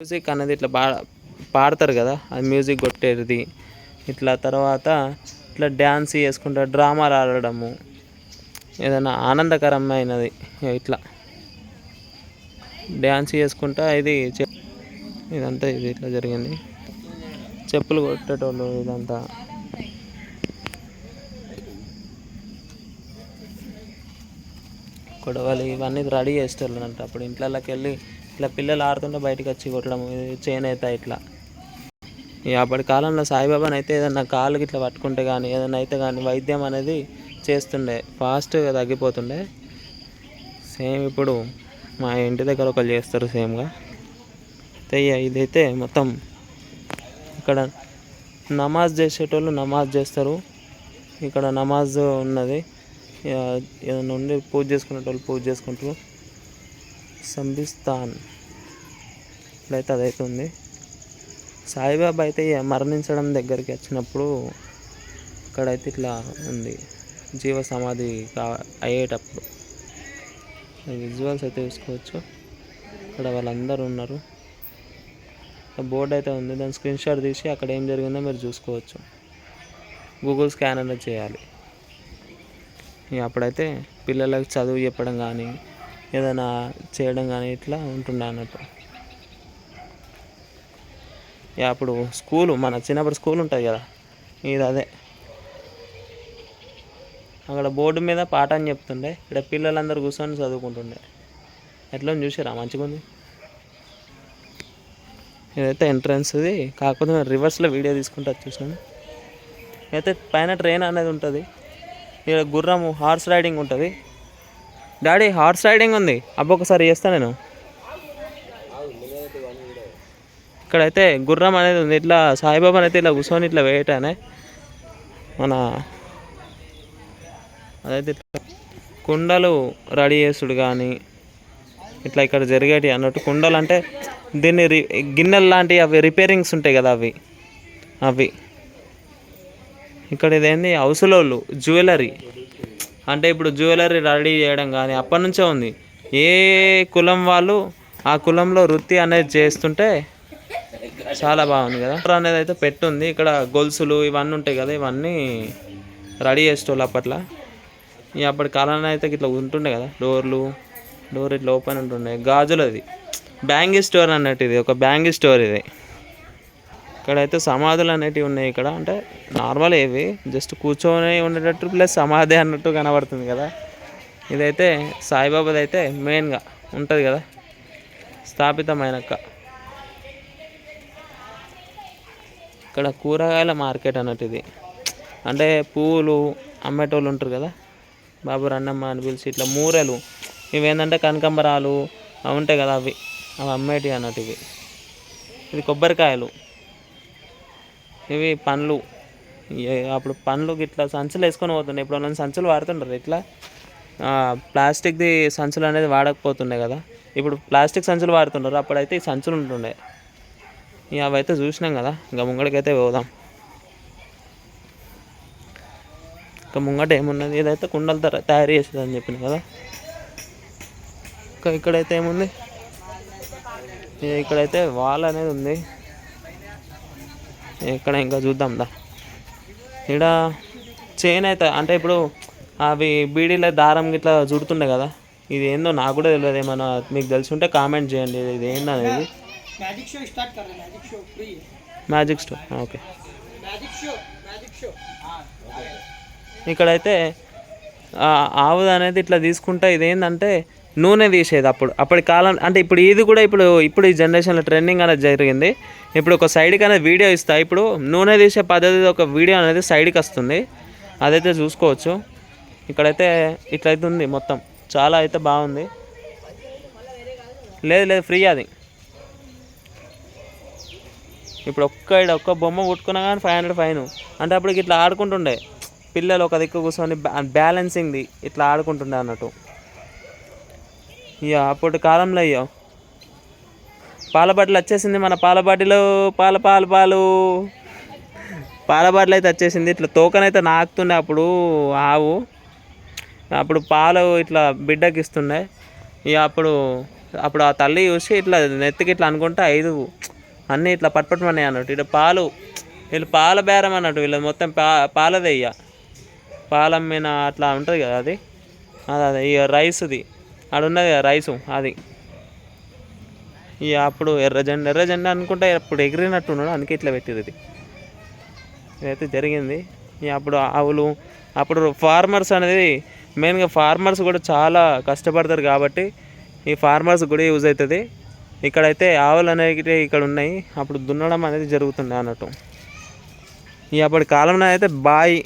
Music అనేది ఇట్లా పా పాడతారు కదా అది మ్యూజిక్ కొట్టేది. ఇట్లా తర్వాత ఇట్లా డ్యాన్స్ చేసుకుంటా డ్రామాలు ఆడడము ఏదైనా ఆనందకరమైనది ఇట్లా. డ్యాన్స్ చేసుకుంటా ఇది ఇదంతా ఇది ఇట్లా జరిగింది. చెప్పులు కొట్టేటోళ్ళు ఇదంతా. గొడవలు ఇవన్నీ రెడీ చేసేటోళ్ళు అంట అప్పుడు ఇంట్లోకి వెళ్ళి ఇట్లా పిల్లలు ఆడుతుంటే బయటకు వచ్చి కొట్టడం ఇది చేనేత ఇట్లా. ఇక అప్పటి కాలంలో సాయిబాబాని అయితే ఏదన్నా కాలు ఇట్లా పట్టుకుంటే కానీ ఏదైనా అయితే కానీ వైద్యం అనేది చేస్తుండే. ఫాస్ట్గా తగ్గిపోతుండే. సేమ్ ఇప్పుడు మా ఇంటి దగ్గర ఒకరు చేస్తారు సేమ్గా తెయ్య ఇదైతే మొత్తం ఇక్కడ నమాజ్ చేసేటోళ్ళు నమాజ్ చేస్తారు. ఇక్కడ నమాజ్ ఉన్నది. ఇక ఏదైనా ఉండి పూజ చేసుకునేటోళ్ళు పూజ చేసుకుంటారు. సంబిస్తాన్ ఇప్పుడైతే అదైతే ఉంది సాయిబాబా అయితే మరణించడం దగ్గరికి వచ్చినప్పుడు ఇక్కడైతే ఇట్లా ఉంది. జీవ సమాధి కా అయ్యేటప్పుడు. విజువల్స్ అయితే చూసుకోవచ్చు. ఇక్కడ వాళ్ళందరూ ఉన్నారు. బోర్డు అయితే ఉంది. దాని స్క్రీన్ షాట్ తీసి అక్కడ ఏం జరిగిందో మీరు చూసుకోవచ్చు. గూగుల్ స్కాన్ అనేది చేయాలి అప్పుడైతే పిల్లలకి చదువు చెప్పడం కానీ ఏదైనా చేయడం కానీ ఇట్లా ఉంటుండే అన్నట్టు. ఇక అప్పుడు స్కూలు మన చిన్నప్పుడు స్కూల్ ఉంటుంది కదా ఇది అదే. అక్కడ బోర్డు మీద పాఠం చెప్తుండే ఇక్కడ పిల్లలందరూ కూర్చొని చదువుకుంటుండే. ఎట్లా చూసారా మంచిగా ఉంది? ఇదైతే ఎంట్రన్స్ది కాకపోతే నేను రివర్స్లో వీడియో తీసుకుంటా చూసినాను. అయితే పైన ట్రైన్ అనేది ఉంటుంది. ఇక్కడ గుర్రము హార్స్ రైడింగ్ ఉంటుంది. డాడీ హార్స్ రైడింగ్ ఉంది. అబ్బా ఒకసారి చేస్తా నేను. ఇక్కడైతే గుర్రం అనేది ఉంది. ఇట్లా సాయిబాబా అయితే ఇట్లా కూర్చొని ఇట్లా వేయటానే. మన అదైతే కుండలు రెడీ చేసుడు కానీ ఇట్లా ఇక్కడ జరిగేటి అన్నట్టు. కుండలు అంటే దీన్ని రి గిన్నెలు లాంటివి అవి రిపేరింగ్స్ ఉంటాయి కదా అవి. అవి. ఇక్కడ ఇదేంది? హౌస్లోళ్ళు జ్యువెలరీ. అంటే ఇప్పుడు జ్యువెలరీ రెడీ చేయడం కానీ అప్పటి నుంచే ఉంది. ఏ కులం వాళ్ళు ఆ కులంలో వృత్తి అనేది చేస్తుంటే చాలా బాగుంది కదా. ఇక్కడ అనేది అయితే పెట్టుంది. ఇక్కడ గొలుసులు ఇవన్నీ ఉంటాయి కదా ఇవన్నీ రెడీ చేసేటోళ్ళు అప్పట్లో. ఇక అప్పటి కాలంలో అయితే ఇట్లా ఉంటుండే కదా డోర్లు డోర్ ఇట్లా ఓపెన్ ఉంటుండే. గాజులు అది బ్యాంగిల్ స్టోర్ అన్నట్టు ఇది ఒక బ్యాంగిల్ స్టోర్ ఇది. ఇక్కడైతే సమాధులు అనేటివి ఉన్నాయి ఇక్కడ. అంటే నార్మల్ ఏవి జస్ట్ కూర్చొని ఉండేటట్టు ప్లస్ సమాధి అన్నట్టు కనబడుతుంది కదా. ఇదైతే సాయిబాబాది అయితే మెయిన్గా ఉంటుంది కదా స్థాపితమైనక్క. ఇక్కడ కూరగాయల మార్కెట్ అన్నట్టు ఇది అంటే పువ్వులు అమ్మేటోళ్ళు ఉంటారు కదా బాబు రన్నమ్మ అని పిలిచి ఇట్లా మూరెలు ఇవి ఏంటంటే కనకంబరాలు అవి ఉంటాయి కదా అవి. అవి అమ్మేటివి అన్నట్టు ఇవి ఇది కొబ్బరికాయలు. ఇవి పండ్లు. అప్పుడు పండ్లు ఇట్లా సంచులు వేసుకొని పోతుండే. ఇప్పుడు వాళ్ళని సంచులు వాడుతుంటారు ఇట్లా. ప్లాస్టిక్ది సంచులు అనేది వాడకపోతుండే కదా. ఇప్పుడు ప్లాస్టిక్ సంచులు వాడుతుంటారు అప్పుడైతే ఈ సంచులు ఉంటుండే. ఇక అవైతే చూసినాం కదా. ఇంకా ముంగడికైతే పోదాం. ఇంకా ముంగట ఏమున్నది? ఇదైతే కుండలతో తయారు చేసేది అని చెప్పిన కదా. ఇంకా ఇక్కడైతే ఏముంది? ఇక్కడైతే వాల్ అనేది ఉంది. ఇక్కడ ఇంకా చూద్దాం దా. ఇక్కడ చైన్ అయితే అంటే ఇప్పుడు అవి బీడీల దారం ఇట్లా చుడుతుండే కదా ఇది ఏందో నాకు కూడా తెలియదు ఏమన్నా మీకు తెలిసి ఉంటే కామెంట్ చేయండి ఇది ఏందనేది మ్యాజిక్ మ్యాజిక్ స్టోర్ ఓకే. ఇక్కడైతే ఆవుది అనేది ఇట్లా తీసుకుంటే ఇదేందంటే నూనె తీసేది అప్పుడు. అప్పటి కాలం అంటే ఇప్పుడు ఇది కూడా ఇప్పుడు ఇప్పుడు ఈ జనరేషన్లో ట్రెండింగ్ అనేది జరిగింది. ఇప్పుడు ఒక సైడ్కి అనేది వీడియో ఇస్తా. ఇప్పుడు నూనె తీసే పద్ధతి ఒక వీడియో అనేది సైడ్కి వస్తుంది. అదైతే చూసుకోవచ్చు. ఇక్కడైతే ఇట్లయితే ఉంది మొత్తం. చాలా అయితే బాగుంది. లేదు లేదు ఫ్రీ అది. ఇప్పుడు ఒక్క ఒక్క బొమ్మ కొట్టుకున్నా కానీ ఫైవ్ హండ్రెడ్ ఫైన్ అంటే అప్పుడు ఇట్లా ఆడుకుంటుండే. పిల్లలు ఒక దిక్కు కూర్చొని బ్యా బ్యాలెన్సింగ్ది ఇట్లా ఆడుకుంటుండే అన్నట్టు. ఇక అప్పటి కాలంలో అయ్యో పాల బాటిల్ వచ్చేసింది మన పాల పాల పాలు పాలు. పాల బాటిల్ అయితే వచ్చేసింది. ఇట్లా తోకనైతే నాకుతుండే అప్పుడు ఆవు. అప్పుడు పాలు ఇట్లా బిడ్డకి ఇస్తుండే. ఇక అప్పుడు అప్పుడు ఆ తల్లి చూసి ఇట్లా నెత్తికి ఇట్లా అనుకుంటే ఐదు అన్నీ ఇట్లా పట్టుపట్టమన్నాయి అన్నట్టు. ఇట్లా పాలు వీళ్ళు పాల బేరం అన్నట్టు. వీళ్ళు మొత్తం పా పాలదే ఇక పాలమ్మిన అట్లా ఉంటుంది కదా అది. అది అదే ఇక రైస్ది. ఆడ ఉన్నది రైసు అది. ఇక అప్పుడు ఎర్ర జెండా ఎర్ర జెండా అనుకుంటే అప్పుడు ఎగిరినట్టు ఉన్నాడు అందుకే ఇట్లా పెట్టిరు ఇది. ఇదైతే జరిగింది. ఇక అప్పుడు ఆవులు అప్పుడు ఫార్మర్స్ అనేది మెయిన్గా ఫార్మర్స్ కూడా చాలా కష్టపడతారు కాబట్టి ఈ ఫార్మర్స్ కూడా యూజ్ అవుతుంది. ఇక్కడైతే ఆవులు అనేవి ఇక్కడ ఉన్నాయి. అప్పుడు దున్నడం అనేది జరుగుతుండే అన్నట్టు. ఈ అప్పటి కాలంలో అయితే బాయి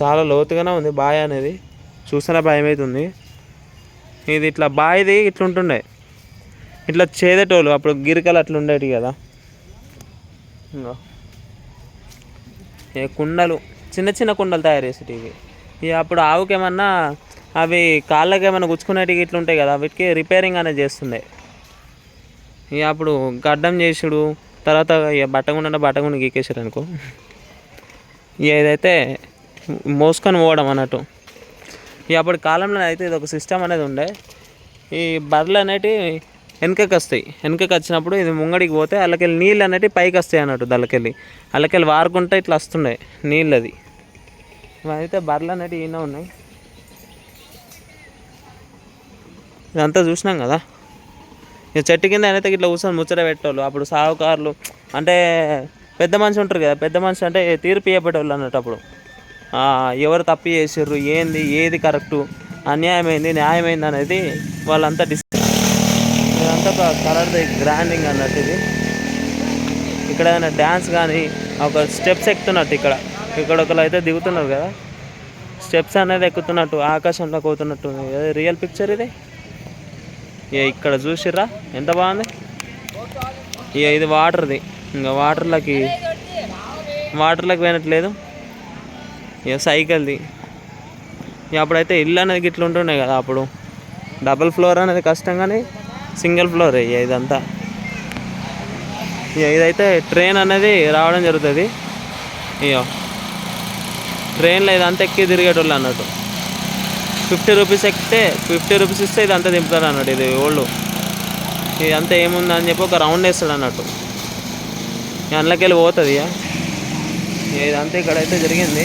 చాలా లోతుగానే ఉంది బావి అనేది. చూస్తేనే భయం అవుతుంది ఇది ఇట్లా బాయిది ఇట్లా ఉంటుండే. ఇట్లా చేదేటోళ్ళు అప్పుడు గిరికలు అట్లా ఉండేవి కదా. ఇంగో. ఏ కుండలు చిన్న చిన్న కుండలు తయారు చేసేటివి. ఇక అప్పుడు ఆవుకి ఏమన్నా అవి కాళ్ళకి ఏమైనా గుచ్చుకునేటివి ఇట్లా ఉంటాయి కదా వీటికి రిపేరింగ్ అనేది చేస్తుండే. ఇక అప్పుడు గడ్డం చేసుడు తర్వాత ఇక బట్టగుండ బట్టగుండ గీకేసారు అనుకో. ఇక ఏదైతే మోసుకొని పోవడం అన్నట్టు. ఇక అప్పటి కాలంలో అయితే ఇది ఒక సిస్టమ్ అనేది ఉండే. ఈ బర్రెలు అనేటివి వెనకకి వస్తాయి. వెనకకి వచ్చినప్పుడు ఇది ముంగడికి పోతే అల్లకెళ్ళి నీళ్ళు అనేటివి పైకి వస్తాయి అన్నట్టు దళ్ళకెళ్ళి అల్లకెళ్ళి వారుకుంటే ఇట్లా వస్తుండే నీళ్ళు అది. అయితే బర్రెలు అనేటివి ఈయన ఉన్నాయి. ఇదంతా చూసినాం కదా? ఇక చెట్టు కింద అయితే ఇట్లా కూర్చొని ముచ్చట పెట్టేవాళ్ళు. అప్పుడు సాహుకారులు అంటే పెద్ద మనిషి ఉంటారు కదా పెద్ద మనిషి అంటే తీర్పు ఇవ్వబెట్టేవాళ్ళు అన్నట్టు అప్పుడు. ఎవరు తప్పు చేసారు ఏంది ఏది కరెక్టు అన్యాయమైంది న్యాయమైంది అనేది వాళ్ళంతా డిస్ ఇదంతా ఒక కలర్ది గ్రాండింగ్ అన్నట్టు ఇది. ఇక్కడ ఏదైనా డ్యాన్స్ కానీ ఒక స్టెప్స్ ఎక్కుతున్నట్టు ఇక్కడ. ఇక్కడ ఒకరు అయితే దిగుతున్నారు కదా. స్టెప్స్ అనేది ఎక్కుతున్నట్టు ఆకాశంలోకి అవుతున్నట్టు ఉంది. రియల్ పిక్చర్ ఇది? ఇక ఇక్కడ చూసిర్రా? ఎంత బాగుంది? ఇక ఇది వాటర్ది. ఇంకా వాటర్లకి వాటర్లోకి పోయినట్లేదు ఇక సైకిల్ది ఇక అప్పుడైతే ఇల్లు అనేది ఇట్లా ఉంటుండే కదా అప్పుడు. డబుల్ ఫ్లోర్ అనేది కష్టం కానీ సింగిల్ ఫ్లోర్ ఇక ఇదంతా. ఇక ఇదైతే ట్రైన్ అనేది రావడం జరుగుతుంది. ఇక ట్రైన్లో ఇదంతా ఎక్కి తిరిగేటోళ్ళు అన్నట్టు. ఫిఫ్టీ రూపీస్ ఎక్కితే ఫిఫ్టీ రూపీస్ ఇస్తే ఇదంతా దింపుతాడు అన్నట్టు ఇది ఓల్డ్ ఇదంతా ఏముంది అని చెప్పి ఒక రౌండ్ వేస్తాడు అన్నట్టు. ఇక అందులోకి వెళ్ళి పోతుంది ఇక. ఇక ఇదంతా ఇక్కడైతే జరిగింది.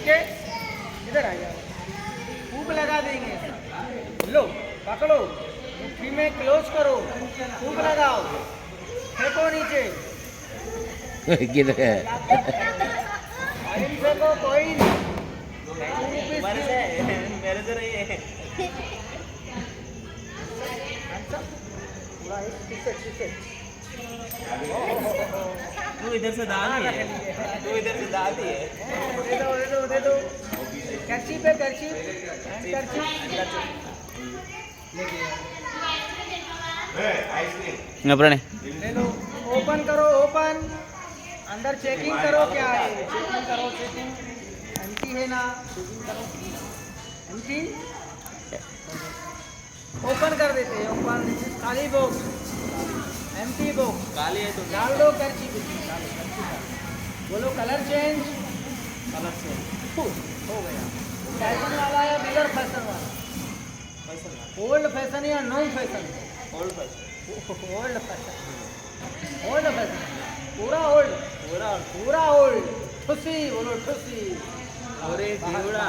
ठीक है? इधर आ जाओ। खूब लगा देंगे। लो पकड़ो। मुट्ठी में क्लोज करो। खूब लगाओ। फेंको नीचे। किधर है मेरे नहीं है। तू इधर से दादी है तू इधर से दादी है दे दो दे दो दे दो। कर्ची पे कर्ची कर्ची लेके ले लो। ओपन करो ओपन। अंदर चेकिंग करो क्या है। चेकिंग करो चेकिंग एंटी है ना? चेकिंग करो एंटी ओपन कर देते हैं ओपन खाली बॉक्स एम्प्टी बॉक्स गाली है तो डाल दो कर्ची बोलो कलर चेंज कलर से हो गया। फ़ैशन वाला या बिगर फ़ैशन वाला? फ़ैशन ओल्ड फ़ैशन या no fashion old fashion old fashion old fashion पूरा ओल्ड पूरा पूरा ओल्ड ठुसी बोलो ठुसी। अरे जीवड़ा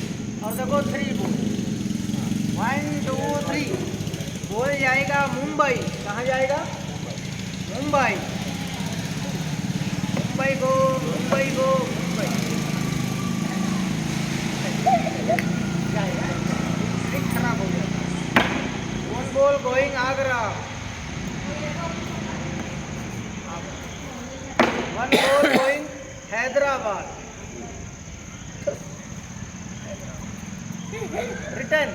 और देखो थ्री बोल वन टू थ्री बोल जाएगा मुंबई। कहाँ जाएगा? मुंबई। मुंबई को मुंबई को, मुंबई। खराब हो गया। कौन बोल गोइंग आगरा वन बोल going Hyderabad return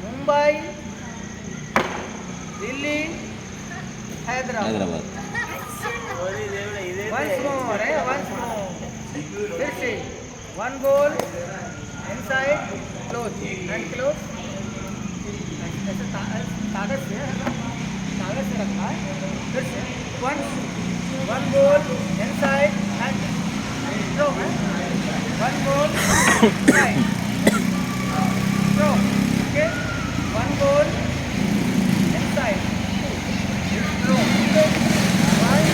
Mumbai Delhi Hyderabad once more है वंस मोर फिर से one goal inside close and close ऐसे कागज़ से कागज़ से रखा है फिर से one one goal inside and है one goal inside throw okay one goal inside throw okay one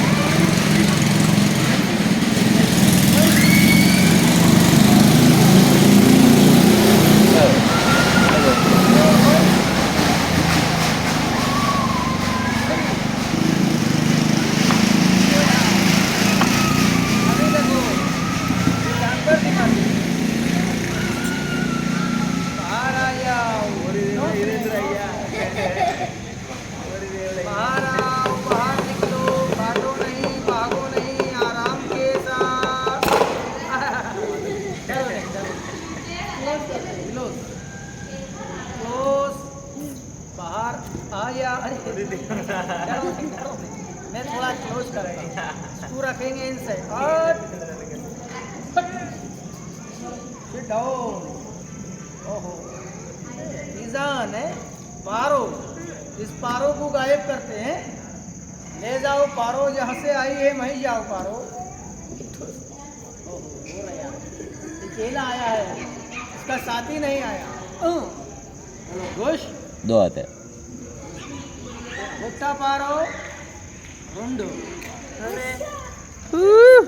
अभी देखो ये जानवर दिखाते बाहर आ जाओ बाहर आओ बाहर निकलो भागो नहीं भागो नहीं आराम के साथ चलो चलो क्लोज क्लोज बाहर आ जा अरे डरो नहीं, डरो नहीं। मैं थोड़ा क्लोज करेगा इसको रखेंगे इनसे और Sit down. ओहो ईजान है पारो इस पारो को गायब करते हैं। ले जाओ पारो यहाँ से आई है वही जाओ पारो। अकेला आया है। इसका साथी नहीं आया। हाँ। दो आते भुट्टा पारो रुंडो हम्म।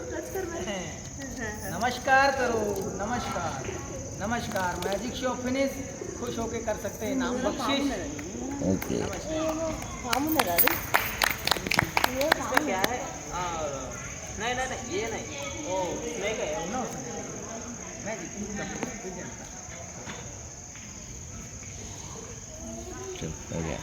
नमस्कार करो नमस्कार। नमस्कार मैजिक शो फिनिश खुश होके कर सकते हैं नाम बख्शिश। ओके। क्या है? नहीं नहीं नहीं ये नहीं। वो नहीं गए नो मैजिक चल हो गया।